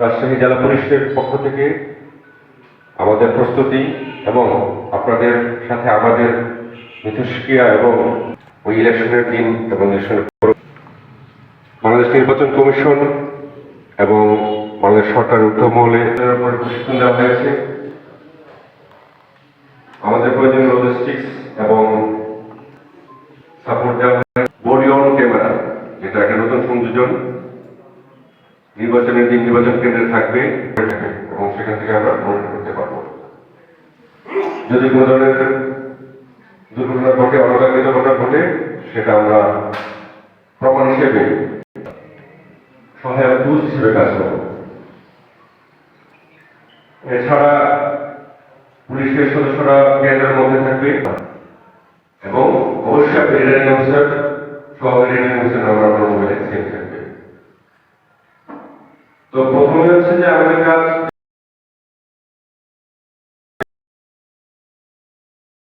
রাজশাহী জেলা পুলিশের পক্ষ থেকে আমাদের প্রস্তুতি এবং আপনাদের সাথে আমাদের মিথস্ক্রিয়া এবং ওই ইলেকশনের দিন এবং ইলেকশনের বাংলাদেশ নির্বাচন কমিশন এবং বাংলাদেশ সরকারের উপর প্রশিক্ষণ দেওয়া হয়েছে। আমাদের প্রয়োজন লজিস্টিক্স এবং সাপোর্ট দেওয়া হয় বডি ক্যামেরা যেটা একটা নতুন সংযোজন। নির্বাচনের দিন নির্বাচন কেন্দ্রে থাকবে, এবং সেখান থেকে আমরা ভোট করতে পারব। যদি কোনো ধরনের দুর্ঘটনা ঘটে অনাকাঙ্ক্ষিত ঘটনা ঘটে, সেটা আমরা প্রমাণ হিসেবে, সহায়ক টুল হিসেবে কাজ করব। এছাড়া পুলিশের সদস্যরা কেন্দ্রের মধ্যে থাকবে, এবং অবশ্যই রিটার্নিং অফিসার সহ রিটার্নিং অফিসার আমরা মোবাইলে থাকবে। তো প্রথমে হচ্ছে যে আমাদের কাজ